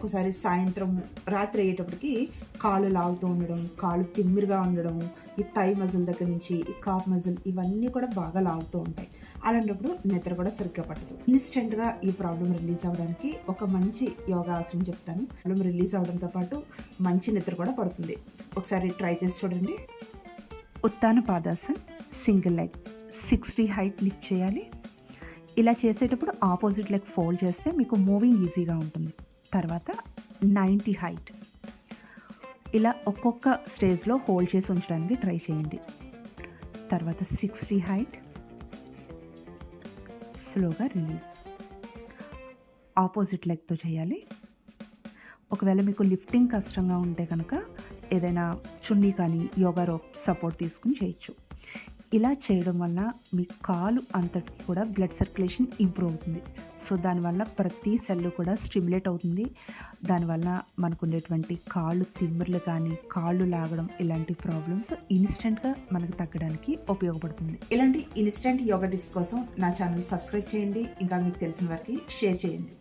ఒకసారి సాయంత్రం రాత్రి అయ్యేటప్పటికి కాళ్ళు లాగుతూ ఉండడం కాళ్ళు తిమ్మిరిగా ఉండడం ఈ టై మజిల్ దగ్గర నుంచి ఈ కాప్ మజిల్ ఇవన్నీ కూడా బాగా లాగుతూ ఉంటాయి. అలాంటప్పుడు నిద్ర కూడా సరిగ్గా పట్టదు. ఇన్స్టెంట్గా ఈ ప్రాబ్లం రిలీజ్ అవ్వడానికి ఒక మంచి యోగా ఆసనం చెప్తాను. ప్రాబ్లం రిలీజ్ అవ్వడంతో పాటు మంచి నిద్ర కూడా పడుతుంది. ఒకసారి ట్రై చేసి చూడండి. ఉత్తాన Padasan single leg sixty height lift చేయాలి. ఇలా చేసేటప్పుడు ఆపోజిట్ లెగ్ ఫోల్డ్ చేస్తే మీకు మూవింగ్ ఈజీగా ఉంటుంది. తర్వాత నైంటీ హైట్. ఇలా ఒక్కొక్క స్టేజ్లో హోల్డ్ చేసి ఉంచడానికి ట్రై చేయండి. తర్వాత సిక్స్టీ హైట్. స్లోగా రిలీజ్. ఆపోజిట్ లెగ్తో చేయాలి. ఒకవేళ మీకు లిఫ్టింగ్ కష్టంగా ఉంటే కనుక ఏదైనా చున్నీ కానీ యోగా రోప్ సపోర్ట్ తీసుకుని చేయొచ్చు. ఇలా చేయడం వల్ల మీ కాలు అంతటికి కూడా బ్లడ్ సర్క్యులేషన్ ఇంప్రూవ్ అవుతుంది. సో దానివల్ల ప్రతి సెల్ కూడా స్టిమ్యులేట్ అవుతుంది. దానివల్ల మనకు ఉండేటువంటి కాళ్ళు తిమ్మిర్లు కానీ కాళ్ళు లాగడం ఇలాంటి ప్రాబ్లమ్స్ ఇన్స్టెంట్గా మనకు తగ్గడానికి ఉపయోగపడుతుంది. ఇలాంటి ఇన్స్టెంట్ యోగా టిప్స్ కోసం నా ఛానల్ సబ్స్క్రైబ్ చేయండి. ఇంకా మీకు తెలిసిన వారికి షేర్ చేయండి.